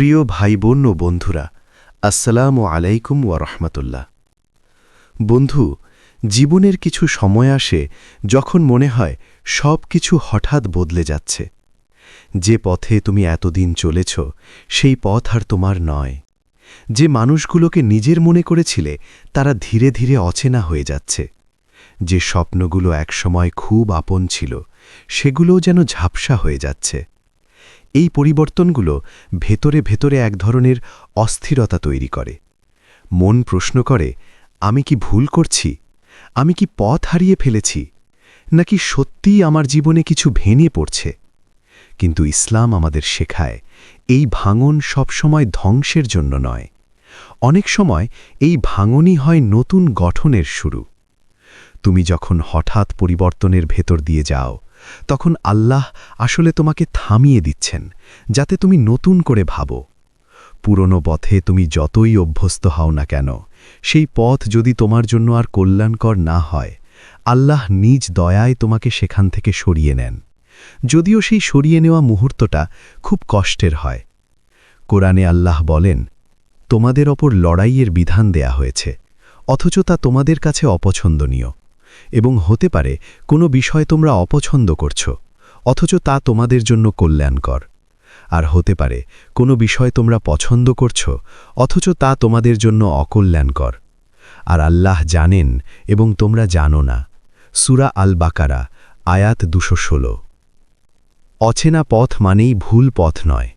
প্রিয় ভাই বোন ও বন্ধুরা, আসসালামু আলাইকুম ওয়া রহমতুল্লাহ। বন্ধু, জীবনের কিছু সময় আসে যখন মনে হয় সব কিছু হঠাৎ বদলে যাচ্ছে। যে পথে তুমি এতদিন চলেছ, সেই পথ আর তোমার নয়। যে মানুষগুলোকে নিজের মনে করেছিলে, তারা ধীরে ধীরে অচেনা হয়ে যাচ্ছে। যে স্বপ্নগুলো একসময় খুব আপন ছিল, সেগুলোও যেন ঝাপসা হয়ে যাচ্ছে। এই পরিবর্তনগুলো ভেতরে ভেতরে এক ধরনের অস্থিরতা তৈরি করে। মন প্রশ্ন করে, আমি কি ভুল করছি? আমি কি পথ হারিয়ে ফেলেছি? নাকি সত্যিই আমার জীবনে কিছু ভেঙে পড়ছে? কিন্তু ইসলাম আমাদের শেখায়, এই ভাঙন সবসময় ধ্বংসের জন্য নয়। অনেক সময় এই ভাঙনই হয় নতুন গঠনের শুরু। তুমি যখন হঠাৎ পরিবর্তনের ভেতর দিয়ে যাও তখন আল্লাহ আসলে তোমাকে থামিয়ে দিচ্ছেন, যাতে তুমি নতুন করে ভাবো। পুরনো পথে তুমি যতই অভ্যস্ত হও না কেন, সেই পথ যদি তোমার জন্য আর কল্যাণকর না হয়, আল্লাহ নিজ দয়ায় তোমাকে সেখান থেকে সরিয়ে নেন। যদিও সেই সরিয়ে নেওয়া মুহূর্তটা খুব কষ্টের হয়। কোরআনে আল্লাহ বলেন, তোমাদের ওপর লড়াইয়ের বিধান দেয়া হয়েছে, অথচ তা তোমাদের কাছে অপছন্দনীয়। এবং হতে পারে কোনো বিষয় তোমরা অপছন্দ করছ, অথচ তা তোমাদের জন্য কল্যাণকর। আর হতে পারে কোনো বিষয় তোমরা পছন্দ করছ, অথচ তা তোমাদের জন্য অকল্যাণকর। আর আল্লাহ জানেন এবং তোমরা জানো না। সুরা আল বাকারা আয়াত দুশো ষোলো। অচেনা পথ মানেই ভুল পথ নয়।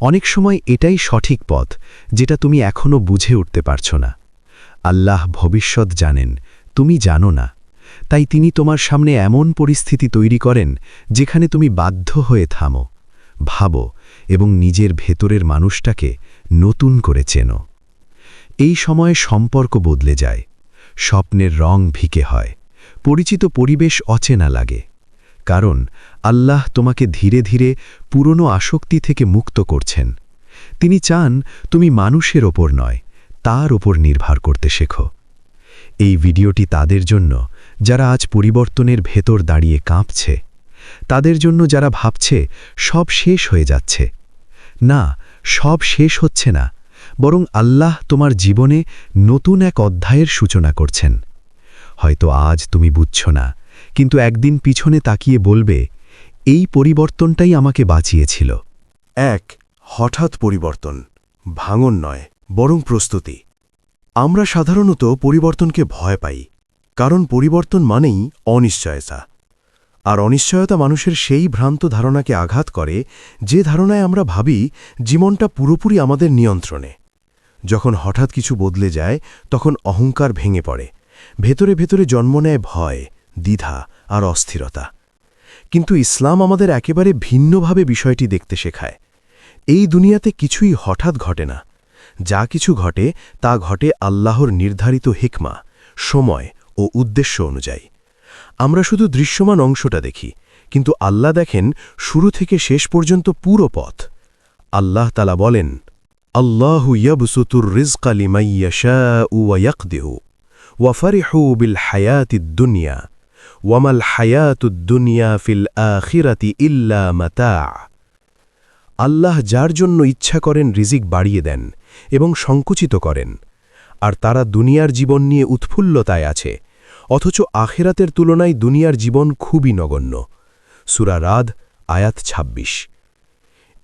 অনেক সময় এটাই সঠিক পথ, যেটা তুমি এখনও বুঝে উঠতে পারছ না। আল্লাহ ভবিষ্যৎ জানেন, তুমি জানো না। তাই তিনি তোমার সামনে এমন পরিস্থিতি তৈরি করেন যেখানে তুমি বাধ্য হয়ে থামো, ভাবো এবং নিজের ভেতরের মানুষটাকে নতুন করে চেনো। এই সময়ে সম্পর্ক বদলে যায়, স্বপ্নের রং ভিকে হয়, পরিচিত পরিবেশ অচেনা লাগে, কারণ আল্লাহ তোমাকে ধীরে ধীরে পুরনো আসক্তি থেকে মুক্ত করছেন। তিনি চান তুমি মানুষের ওপর নয়, তার ওপর নির্ভর করতে শেখো। এই ভিডিওটি তাদের জন্য যারা আজ পরিবর্তনের ভেতর দাঁড়িয়ে কাঁপছে, তাদের জন্য যারা ভাবছে, সব শেষ হয়ে যাচ্ছে। না, সব শেষ হচ্ছে না, বরং আল্লাহ তোমার জীবনে নতুন এক অধ্যায়ের সূচনা করছেন। হয়তো আজ তুমি বুঝছ না, কিন্তু একদিন পিছনে তাকিয়ে বলবে, এই পরিবর্তনটাই আমাকে বাঁচিয়েছিল। এক, হঠাৎ পরিবর্তন, ভাঙন নয়, বরং প্রস্তুতি। আমরা সাধারণত পরিবর্তনকে ভয় পাই কারণ পরিবর্তন মানেই অনিশ্চয়তা। আর অনিশ্চয়তা মানুষের সেই ভ্রান্ত ধারণাকে আঘাত করে যে ধারণায় আমরা ভাবি জীবনটা পুরোপুরি আমাদের নিয়ন্ত্রণে। যখন হঠাৎ কিছু বদলে যায়, তখন অহংকার ভেঙে পড়ে। ভেতরে ভেতরে জন্ম নেয় ভয়, দ্বিধা আর অস্থিরতা। কিন্তু ইসলাম আমাদের একেবারে ভিন্নভাবে বিষয়টি দেখতে শেখায়। এই দুনিয়াতে কিছুই হঠাৎ ঘটে না। যা কিছু ঘটে, তা ঘটে আল্লাহর নির্ধারিত হিকমা, সময় ও উদ্দেশ্য অনুযায়ী। আমরা শুধু দৃশ্যমান অংশটা দেখি, কিন্তু আল্লাহ দেখেন শুরু থেকে শেষ পর্যন্ত পুরো পথ। আল্লাহ তালা বলেন, আল্লাহু ইয়াবসুতুর রিজকা লিমাইয়াশা ওয়ায়াকদেহু ওয়াফারিহু বিল হায়াতিদ দুনিয়া ওয়ামাল হায়াতুদ্দুনিয়া ফিল আখিরাতি ইল্লা মাতা। আল্লাহ যার জন্য ইচ্ছা করেন রিজিক বাড়িয়ে দেন এবং সংকুচিত করেন, আর তারা দুনিয়ার জীবন নিয়ে উৎফুল্লতায় আছে অথচ আখেরাতের তুলনায় দুনিয়ার জীবন খুবই নগণ্য। সুরা রাদ, আয়াত ২৬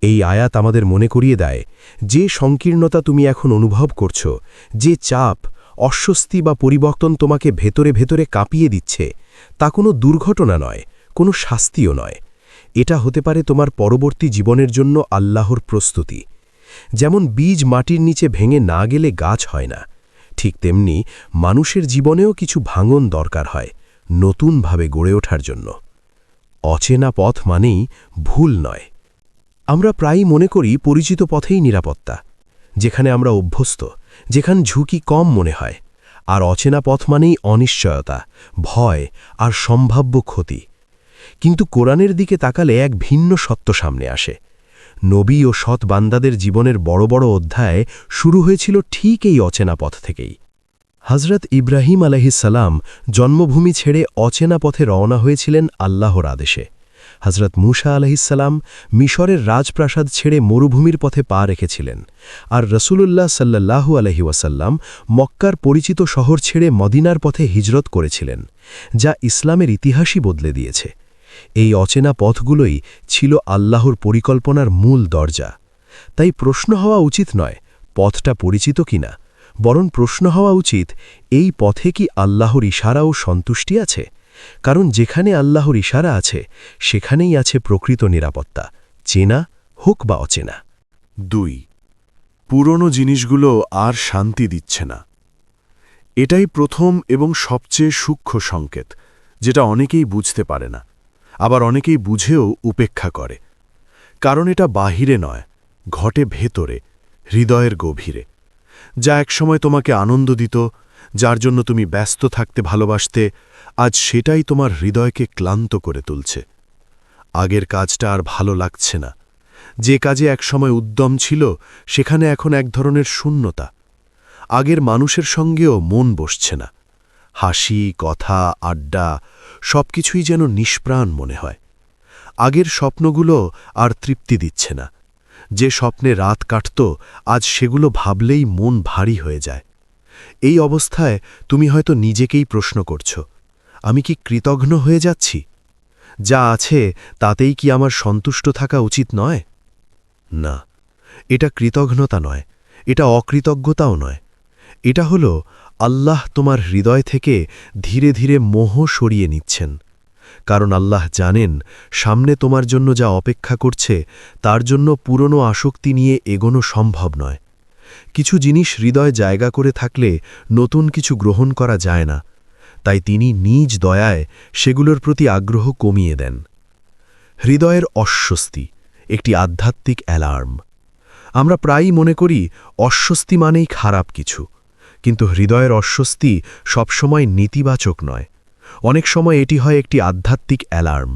এই আয়াত আমাদের মনে করিয়ে দেয়, যে সংকীর্ণতা তুমি এখন অনুভব করছ, যে চাপ, অস্বস্তি বা পরিবর্তন তোমাকে ভেতরে ভেতরে কাঁপিয়ে দিচ্ছে, তা কোনো দুর্ঘটনা নয়, কোনো শাস্তিও নয়। এটা হতে পারে তোমার পরবর্তী জীবনের জন্য আল্লাহর প্রস্তুতি। যেমন বীজ মাটির নিচে ভেঙে না গেলে গাছ হয় না ঠিক তেমনি মানুষের জীবনেও কিছু ভাঙন দরকার হয় নতুনভাবে গড়ে ওঠার জন্য। অচেনা পথ মানেই ভুল নয়। আমরা প্রায়ই মনে করি পরিচিত পথেই নিরাপত্তা, যেখানে আমরা অভ্যস্ত, যেখান ঝুঁকি কম মনে হয়। আর অচেনা পথ মানেই অনিশ্চয়তা, ভয় আর সম্ভাব্য ক্ষতি। কিন্তু কোরআনের দিকে তাকালে এক ভিন্ন সত্য সামনে আসে। নবী ও সৎ বান্দাদের জীবনের বড় বড় অধ্যায় শুরু হয়েছিল ঠিক এই অচেনা পথ থেকেই। হজরত ইব্রাহিম আলহিসাল্লাম জন্মভূমি ছেড়ে অচেনা পথে রওনা হয়েছিলেন আল্লাহর আদেশে। হজরত মুসা আলহিসাল্লাম মিশরের রাজপ্রাসাদ ছেড়ে মরুভূমির পথে পা রেখেছিলেন আর রসুলুল্লাহ সাল্লাহু আলহি ওয়াসাল্লাম মক্কার পরিচিত শহর ছেড়ে মদিনার পথে হিজরত করেছিলেন, যা ইসলামের ইতিহাসই বদলে দিয়েছে। এই অচেনা পথগুলোই ছিল আল্লাহর পরিকল্পনার মূল দরজা। তাই প্রশ্ন হওয়া উচিত নয়, পথটা পরিচিত কিনা, বরং প্রশ্ন হওয়া উচিত, এই পথে কি আল্লাহর ইশারা ও সন্তুষ্টি আছে? কারণ যেখানে আল্লাহর ইশারা আছে, সেখানেই আছে প্রকৃত নিরাপত্তা, চেনা হোক বা অচেনা। দুই, পুরনো জিনিসগুলো আর শান্তি দিচ্ছে না। এটাই প্রথম এবং সবচেয়ে সূক্ষ্ম সংকেত, যেটা অনেকেই বুঝতে পারে না। আবার অনেকেই বুঝেও উপেক্ষা করে। কারণ এটা বাহিরে নয়, ঘটে ভেতরে, হৃদয়ের গভীরে। যা একসময় তোমাকে আনন্দ দিত, যার জন্য তুমি ব্যস্ত থাকতে ভালোবাসতে, আজ সেটাই তোমার হৃদয়কে ক্লান্ত করে তুলছে। আগের কাজটা আর ভালো লাগছে না। যে কাজে একসময় উদ্যম ছিল, সেখানে এখন এক ধরনের শূন্যতা। আগের মানুষের সঙ্গেও মন বসছে না। হাসি, কথা, আড্ডা সবকিছুই যেন নিষ্প্রাণ মনে হয়। আগের স্বপ্নগুলো আর তৃপ্তি দিচ্ছে না। যে স্বপ্নে রাত কাটত, আজ সেগুলো ভাবলেই মন ভারী হয়ে যায়। এই অবস্থায় তুমি হয়তো নিজেকেই প্রশ্ন করছ, আমি কি কৃতঘ্ন হয়ে যাচ্ছি? যা আছে তাতেই কি আমার সন্তুষ্ট থাকা উচিত নয়? না, এটা কৃতঘ্নতা নয়, এটা অকৃতজ্ঞতাও নয়। এটা হল আল্লাহ তোমার হৃদয় থেকে ধীরে ধীরে মোহ সরিয়ে নিচ্ছেন। কারণ আল্লাহ জানেন, সামনে তোমার জন্য যা অপেক্ষা করছে, তার জন্য পুরনো আসক্তি নিয়ে এগোনো সম্ভব নয়। কিছু জিনিস হৃদয় জায়গা করে থাকলে নতুন কিছু গ্রহণ করা যায় না। তাই তিনি নিজ দয়ায় সেগুলোর প্রতি আগ্রহ কমিয়ে দেন। হৃদয়ের অস্বস্তি, একটি আধ্যাত্মিক অ্যালার্ম। আমরা প্রায়ই মনে করি, অস্বস্তি মানেই খারাপ কিছু। কিন্তু হৃদয়ের অস্বস্তি সবসময় নেতিবাচক নয়। অনেক সময় এটি হয় একটি আধ্যাত্মিক অ্যালার্ম।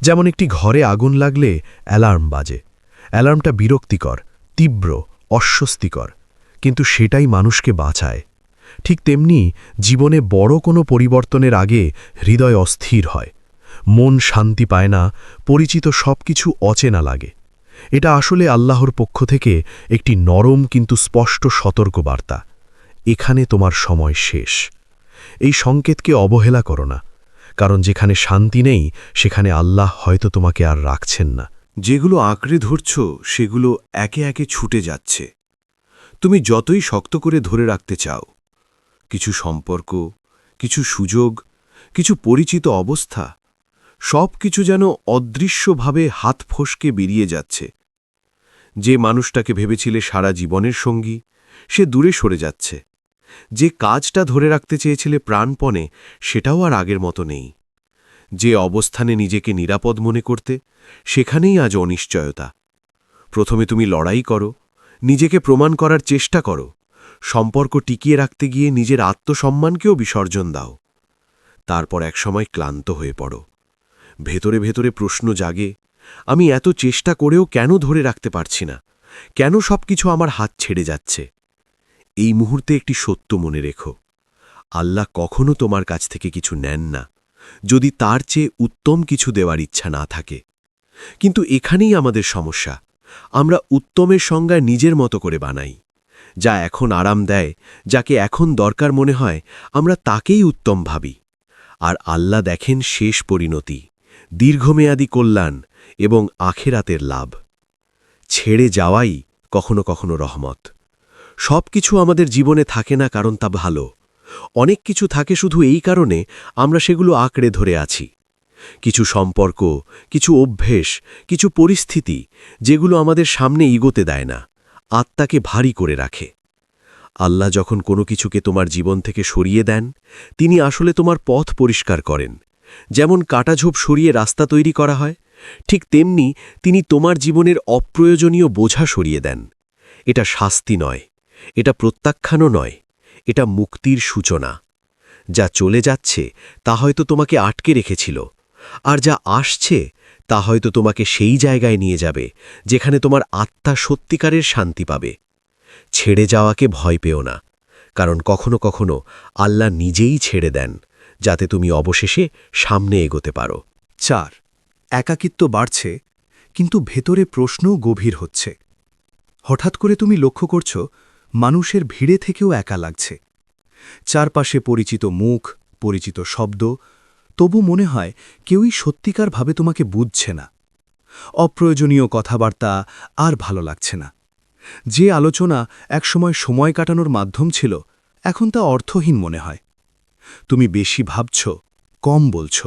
যেমন একটি ঘরে আগুন লাগলে অ্যালার্ম বাজে। অ্যালার্মটা বিরক্তিকর, তীব্র, অস্বস্তিকর, কিন্তু সেটাই মানুষকে বাঁচায়। ঠিক তেমনি জীবনে বড় কোনো পরিবর্তনের আগে হৃদয় অস্থির হয়। মন শান্তি পায় না, পরিচিত সব কিছু অচেনা লাগে। এটা আসলে আল্লাহর পক্ষ থেকে একটি নরম কিন্তু স্পষ্ট সতর্কবার্তা। এখানে তোমার সময় শেষ। এই সংকেতকে অবহেলা করো না, কারণ যেখানে শান্তি নেই, সেখানে আল্লাহ হয়তো তোমাকে আর রাখছেন না। যেগুলো আঁকড়ে ধরছ, সেগুলো একে একে ছুটে যাচ্ছে। তুমি যতই শক্ত করে ধরে রাখতে চাও, কিছু সম্পর্ক, কিছু সুযোগ, কিছু পরিচিত অবস্থা সব কিছু যেন অদৃশ্যভাবে হাত ফসকে বেরিয়ে যাচ্ছে। যে মানুষটাকে ভেবেছিলে সারা জীবনের সঙ্গী, সে দূরে সরে যাচ্ছে। যে কাজটা ধরে রাখতে চেয়েছিলে প্রাণপণে, সেটাও আর আগের মতো নেই। যে অবস্থানে নিজেকে নিরাপদ মনে করতে, সেখানেই আজ অনিশ্চয়তা। প্রথমে তুমি লড়াই করো, নিজেকে প্রমাণ করার চেষ্টা করো, সম্পর্ক টিকিয়ে রাখতে গিয়ে নিজের আত্মসম্মানকেও বিসর্জন দাও। তারপর একসময় ক্লান্ত হয়ে পড়ো। ভেতরে ভেতরে প্রশ্ন জাগে, আমি এত চেষ্টা করেও কেন ধরে রাখতে পারছি না? কেন সবকিছু আমার হাত ছেড়ে যাচ্ছে? এই মুহূর্তে একটি সত্য মনে রেখো। আল্লাহ কখনো তোমার কাছ থেকে কিছু নেন না, যদি তার চেয়ে উত্তম কিছু দেওয়ার ইচ্ছা না থাকে। কিন্তু এখানেই আমাদের সমস্যা। আমরা উত্তমের সংজ্ঞা নিজের মতো করে বানাই, যা এখন আরাম দেয়, যাকে এখন দরকার মনে হয়, আমরা তাকেই উত্তম ভাবি। আর আল্লাহ দেখেন শেষ পরিণতি, দীর্ঘমেয়াদী কল্যাণ এবং আখেরাতের লাভ। ছেড়ে যাওয়াই কখনো কখনো রহমত। সব কিছু আমাদের জীবনে থাকে না কারণ তা ভালো। অনেক কিছু থাকে শুধু এই কারণে আমরা সেগুলো আঁকড়ে ধরে আছি। কিছু সম্পর্ক, কিছু অভ্যেস, কিছু পরিস্থিতি যেগুলো আমাদের সামনে ইগোতে দেয় না, আত্মাকে ভারী করে রাখে। আল্লাহ যখন কোনো কিছুকে তোমার জীবন থেকে সরিয়ে দেন, তিনি আসলে তোমার পথ পরিষ্কার করেন। যেমন কাটাঝোপ সরিয়ে রাস্তা তৈরি করা হয়, ঠিক তেমনি তিনি তোমার জীবনের অপ্রয়োজনীয় বোঝা সরিয়ে দেন। এটা শাস্তি নয়। এটা প্রত্যাখ্যানও নয়, এটা মুক্তির সূচনা। যা চলে যাচ্ছে, তা হয়তো তোমাকে আটকে রেখেছিল। আর যা আসছে, তা হয়তো তোমাকে সেই জায়গায় নিয়ে যাবে, যেখানে তোমার আত্মা সত্যিকারের শান্তি পাবে। ছেড়ে যাওয়াকে ভয় পেও না, কারণ কখনো কখনো আল্লাহ নিজেই ছেড়ে দেন, যাতে তুমি অবশেষে সামনে এগোতে পারো। চার, একাকিত্ব বাড়ছে, কিন্তু ভেতরে প্রশ্নও গভীর হচ্ছে। হঠাৎ করে তুমি লক্ষ্য করছ মানুষের ভিড়ে থেকেও একা লাগছে। চারপাশে পরিচিত মুখ, পরিচিত শব্দ, তবু মনে হয় কেউই সত্যিকারভাবে তোমাকে বুঝছে না। অপ্রয়োজনীয় কথাবার্তা আর ভালো লাগছে না। যে আলোচনা একসময় সময় কাটানোর মাধ্যম ছিল, এখন তা অর্থহীন মনে হয়। তুমি বেশি ভাবছ, কম বলছ।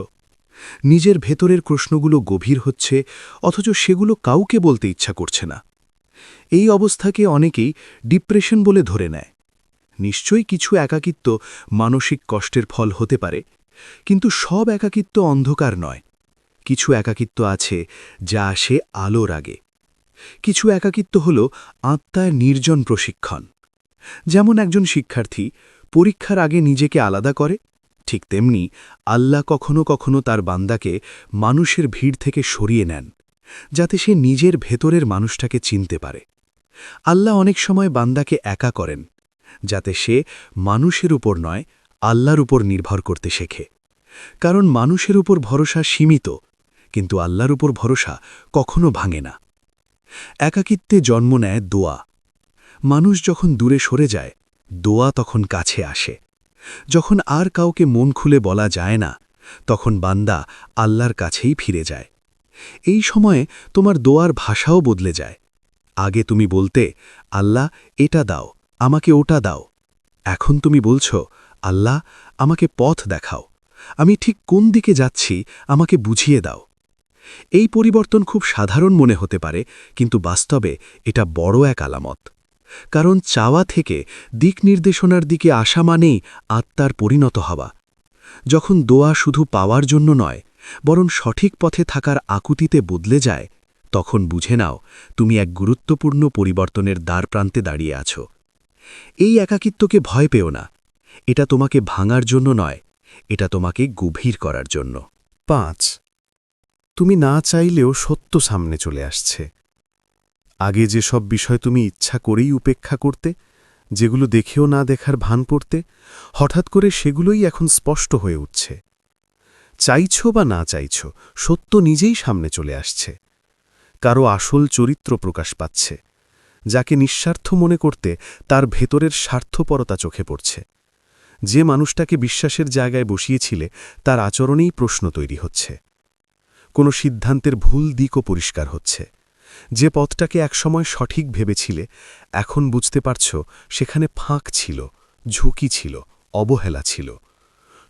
নিজের ভেতরের প্রশ্নগুলো গভীর হচ্ছে, অথচ সেগুলো কাউকে বলতে ইচ্ছা করছে না। এই অবস্থাকে অনেকেই ডিপ্রেশন বলে ধরে নেয়। নিশ্চয়ই কিছু একাকিত্ব মানসিক কষ্টের ফল হতে পারে, কিন্তু সব একাকিত্ব অন্ধকার নয়। কিছু একাকিত্ব আছে যা আসে আলোর আগে। কিছু একাকিত্ব হল আত্মার নির্জন প্রশিক্ষণ। যেমন একজন শিক্ষার্থী পরীক্ষার আগে নিজেকে আলাদা করে, ঠিক তেমনি আল্লাহ কখনো কখনো তার বান্দাকে মানুষের ভিড় থেকে সরিয়ে নেন, যাতে সে নিজের ভেতরের মানুষটাকে চিনতে পারে। আল্লাহ অনেক সময় বান্দাকে একা করেন, যাতে সে মানুষের উপর নয়, আল্লাহর উপর নির্ভর করতে শেখে। কারণ মানুষের উপর ভরসা সীমিত, কিন্তু আল্লাহর উপর ভরসা কখনো ভাঙে না। একাকিত্বে জন্ম নেয় দোয়া। মানুষ যখন দূরে সরে যায়, দোয়া তখন কাছে আসে। যখন আর কাউকে মন খুলে বলা যায় না, তখন বান্দা আল্লাহর কাছেই ফিরে যায়। এই সময়ে তোমার দোয়ার ভাষাও বদলে যায়। আগে তুমি বলতে, আল্লাহ, এটা দাও, আমাকে ওটা দাও। এখন তুমি বলছ, আল্লাহ, আমাকে পথ দেখাও। আমি ঠিক কোন দিকে যাচ্ছি, আমাকে বুঝিয়ে দাও। এই পরিবর্তন খুব সাধারণ মনে হতে পারে, কিন্তু বাস্তবে এটা বড় এক আলামত। কারণ চাওয়া থেকে দিক নির্দেশনার দিকে আসা মানেই আত্মার পরিণত হওয়া। যখন দোয়া শুধু পাওয়ার জন্য নয়, বরং সঠিক পথে থাকার আকুতিতে বদলে যায় তখন বুঝে নাও, তুমি এক গুরুত্বপূর্ণ পরিবর্তনের দ্বার প্রান্তে দাঁড়িয়ে আছো। এই একাকিত্বকে ভয় পেও না। এটা তোমাকে ভাঙার জন্য নয়, এটা তোমাকে গভীর করার জন্য। পাঁচ, তুমি না চাইলেও সত্য সামনে চলে আসছে। আগে যেসব বিষয় তুমি ইচ্ছা করেই উপেক্ষা করতে, যেগুলো দেখেও না দেখার ভান পড়তে, হঠাৎ করে সেগুলোই এখন স্পষ্ট হয়ে উঠছে। চাইছ বা না চাইছ, সত্য নিজেই সামনে চলে আসছে। কারও আসল চরিত্র প্রকাশ পাচ্ছে, যাকে নিঃস্বার্থ মনে করতে তার ভেতরের স্বার্থপরতা চোখে পড়ছে। যে মানুষটাকে বিশ্বাসের জায়গায় বসিয়েছিলে, তার আচরণেই প্রশ্ন তৈরি হচ্ছে। কোনো সিদ্ধান্তের ভুল দিকও পরিষ্কার হচ্ছে। যে পথটাকে একসময় সঠিক ভেবেছিলে, এখন বুঝতে পারছ সেখানে ফাঁক ছিল, ঝুঁকি ছিল, অবহেলা ছিল।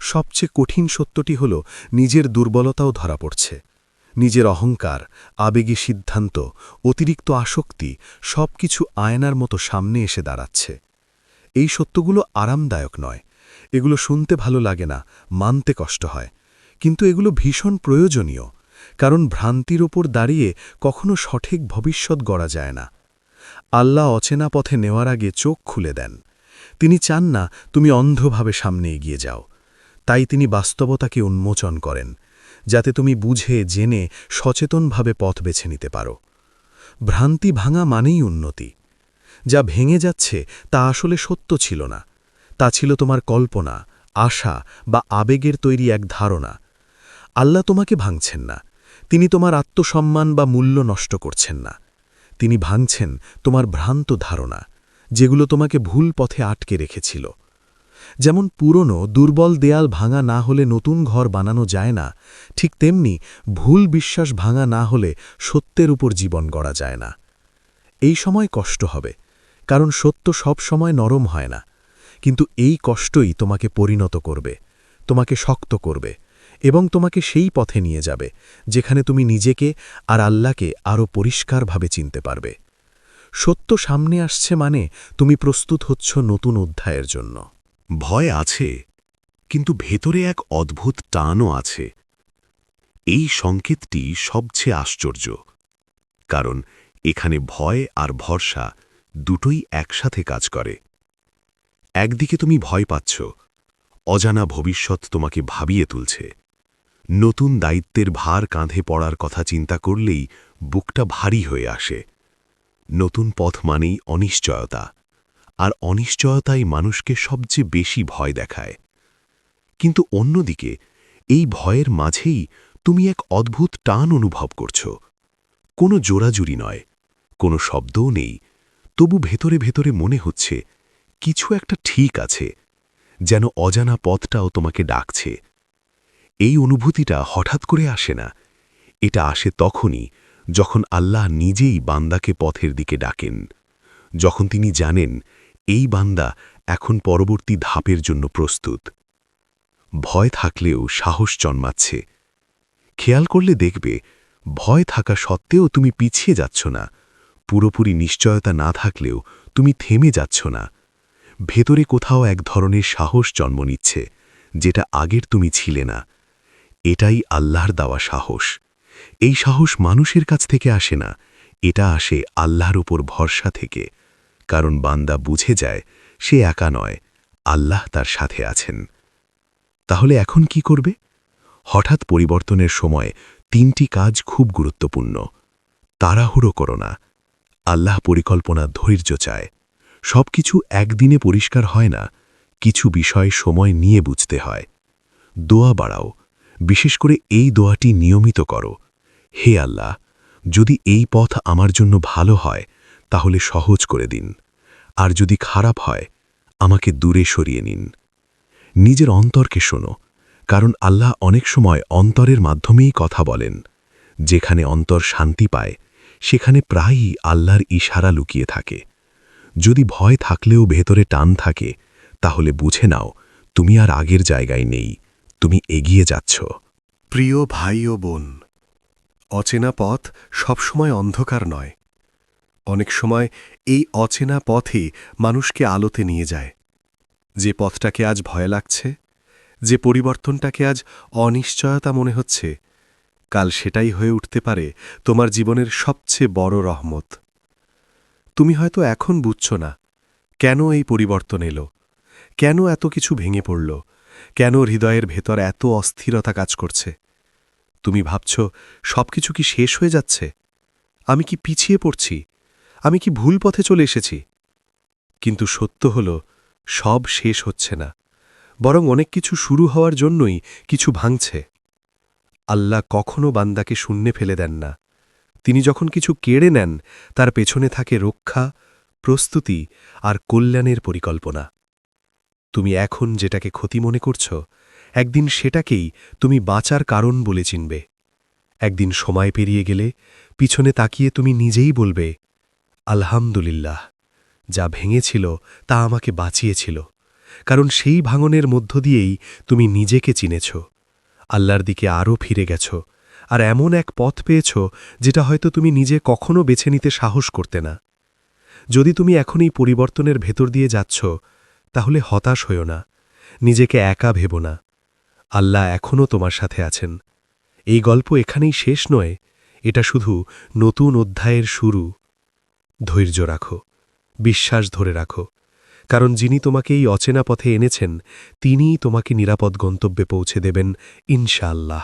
সবচেয়ে কঠিন সত্যটি হল নিজের দুর্বলতাও ধরা পড়ছে। নিজের অহংকার, আবেগী সিদ্ধান্ত, অতিরিক্ত আসক্তি সবকিছু আয়নার মতো সামনে এসে দাঁড়াচ্ছে। এই সত্যগুলো আরামদায়ক নয়। এগুলো শুনতে ভালো লাগে না, মানতে কষ্ট হয়। কিন্তু এগুলো ভীষণ প্রয়োজনীয়, কারণ ভ্রান্তির ওপর দাঁড়িয়ে কখনো সঠিক ভবিষ্যৎ গড়া যায় না। আল্লাহ অচেনা পথে নেওয়ার আগে চোখ খুলে দেন। তিনি চান না তুমি অন্ধভাবে সামনে এগিয়ে যাও। তাই তিনি বাস্তবতাকে উন্মোচন করেন। যাতে তুমি বুঝে, জেনে, সচেতনভাবে পথ বেছে নিতে পারো। ভ্রান্তি ভাঙা মানেই উন্নতি। যা ভেঙে যাচ্ছে, তা আসলে সত্য ছিল না। তা ছিল তোমার কল্পনা, আশা বা আবেগের তৈরি এক ধারণা। আল্লাহ তোমাকে ভাঙছেন না। তিনি তোমার আত্মসম্মান বা মূল্য নষ্ট করছেন না। তিনি ভাঙছেন তোমার ভ্রান্ত ধারণা, যেগুলো তোমাকে ভুল পথে আটকে রেখেছিল। যেমন পুরনো, দুর্বল দেয়াল ভাঙা না হলে নতুন ঘর বানানো যায় না, ঠিক তেমনি ভুল বিশ্বাস ভাঙা না হলে সত্যের উপর জীবন গড়া যায় না। এই সময় কষ্ট হবে, কারণ সত্য সব সময় নরম হয় না। কিন্তু এই কষ্টই তোমাকে পরিণত করবে, তোমাকে শক্ত করবে এবং তোমাকে সেই পথে নিয়ে যাবে, যেখানে তুমি নিজেকে আর আল্লাহকে আরও পরিষ্কারভাবে চিনতে পারবে। সত্য সামনে আসছে মানে তুমি প্রস্তুত হচ্ছ নতুন অধ্যায়ের জন্য। ভয় আছে, কিন্তু ভেতরে এক অদ্ভুত টানও আছে। এই সংকেতটি সবচেয়ে আশ্চর্য, কারণ এখানে ভয় আর ভরসা দুটোই একসাথে কাজ করে। একদিকে তুমি ভয় পাচ্ছ, অজানা ভবিষ্যৎ তোমাকে ভাবিয়ে তুলছে। নতুন দায়িত্বের ভার কাঁধে পড়ার কথা চিন্তা করলেই বুকটা ভারী হয়ে আসে। নতুন পথ মানেই অনিশ্চয়তা। আর অনিশ্চয়তাই মানুষকে সবচেয়ে বেশি ভয় দেখায়। কিন্তু অন্যদিকে, এই ভয়ের মাঝেই তুমি এক অদ্ভুত টান অনুভব করছ। কোনো জোরাজুরি নয়, কোনো শব্দও নেই, তবু ভেতরে ভেতরে মনে হচ্ছে কিছু একটা ঠিক আছে, যেন অজানা পথটাও তোমাকে ডাকছে। এই অনুভূতিটা হঠাৎ করে আসে না, এটা আসে তখনই যখন আল্লাহ নিজেই বান্দাকে পথের দিকে ডাকেন, যখন তিনি জানেন এই বান্দা এখন পরবর্তী ধাপের জন্য প্রস্তুত। ভয় থাকলেও সাহস জন্মাচ্ছে। খেয়াল করলে দেখবে, ভয় থাকা সত্ত্বেও তুমি পিছিয়ে যাচ্ছ না। পুরোপুরি নিশ্চয়তা না থাকলেও তুমি থেমে যাচ্ছ না। ভেতরে কোথাও এক ধরনের সাহস জন্ম নিচ্ছে, যেটা আগের তুমি ছিলে না। এটাই আল্লাহর দেওয়া সাহস। এই সাহস মানুষের কাছ থেকে আসে না, এটা আসে আল্লাহর উপর ভরসা থেকে। কারণ বান্দা বুঝে যায়, সে একা নয়, আল্লাহ তার সাথে আছেন। তাহলে এখন কি করবে? হঠাৎ পরিবর্তনের সময় তিনটি কাজ খুব গুরুত্বপূর্ণ। তাড়াহুড়ো করো না। আল্লাহ পরিকল্পনা ধৈর্য চায়। সব কিছু একদিনে পরিষ্কার হয় না, কিছু বিষয় সময় নিয়ে বুঝতে হয়। দোয়া বাড়াও, বিশেষ করে এই দোয়াটি নিয়মিত করো। হে আল্লাহ, যদি এই পথ আমার জন্য ভালো হয়, তাহলে সহজ করে দিন। আর যদি খারাপ হয়, আমাকে দূরে সরিয়ে নিন। নিজের অন্তরকে শোনো, কারণ আল্লাহ অনেক সময় অন্তরের মাধ্যমেই কথা বলেন। যেখানে অন্তর শান্তি পায়, সেখানে প্রায়ই আল্লাহর ইশারা লুকিয়ে থাকে। যদি ভয় থাকলেও ভেতরে টান থাকে, তাহলে বুঝে নাও, তুমি আর আগের জায়গায় নেই, তুমি এগিয়ে যাচ্ছ। প্রিয় ভাই ও বোন, অচেনা পথ সবসময় অন্ধকার নয়। অনেক সময় এই অচেনা পথই মানুষকে আলোতে নিয়ে যায়। যে পথটাকে আজ ভয় লাগছে, যে পরিবর্তনটাকে আজ অনিশ্চয়তা মনে হচ্ছে, কাল সেটাই হয়ে উঠতে পারে তোমার জীবনের সবচেয়ে বড় রহমত। তুমি হয়তো এখন বুঝছ না, কেন এই পরিবর্তন এলো, কেন এত কিছু ভেঙে পড়ল, কেন হৃদয়ের ভেতর এত অস্থিরতা কাজ করছে। তুমি ভাবছ, সবকিছু কি শেষ হয়ে যাচ্ছে? আমি কি পিছিয়ে পড়ছি? আমি কি ভুল পথে চলে এসেছি? কিন্তু সত্য হল, সব শেষ হচ্ছে না। বরং অনেক কিছু শুরু হওয়ার জন্যই কিছু ভাঙছে। আল্লাহ কখনো বান্দাকে শূন্যে ফেলে দেন না। তিনি যখন কিছু কেড়ে নেন, তার পেছনে থাকে রক্ষা, প্রস্তুতি আর কল্যাণের পরিকল্পনা। তুমি এখন যেটাকে ক্ষতি মনে করছ, একদিন সেটাকেই তুমি বাঁচার কারণ বলে চিনবে। একদিন সময় পেরিয়ে গেলে, পিছনে তাকিয়ে তুমি নিজেই বলবে আলহামদুলিল্লাহ, যা ভেঙেছিল তা আমাকে বাঁচিয়েছিল, কারণ সেই ভাঙনের মধ্য দিয়েই তুমি নিজেকে চিনেছ। আল্লাহর দিকে আরও ফিরে গেছ, আর এমন এক পথ পেয়েছ যেটা হয়তো তুমি নিজে কখনো বেছে নিতে সাহস করতে না। যদি তুমি এখন এই পরিবর্তনের ভেতর দিয়ে যাচ্ছ, তাহলে হতাশ হইও না, নিজেকে একা ভেব না। আল্লাহ এখনও তোমার সাথে আছেন। এই গল্প এখানেই শেষ নয়, এটা শুধু নতুন অধ্যায়ের শুরু। ধৈর্য রাখো, বিশ্বাস ধরে রাখো। কারণ যিনি তোমাকে এই অচেনা পথে এনেছেন, তিনিই তোমাকে নিরাপদ গন্তব্যে পৌঁছে দেবেন, ইনশাআল্লাহ।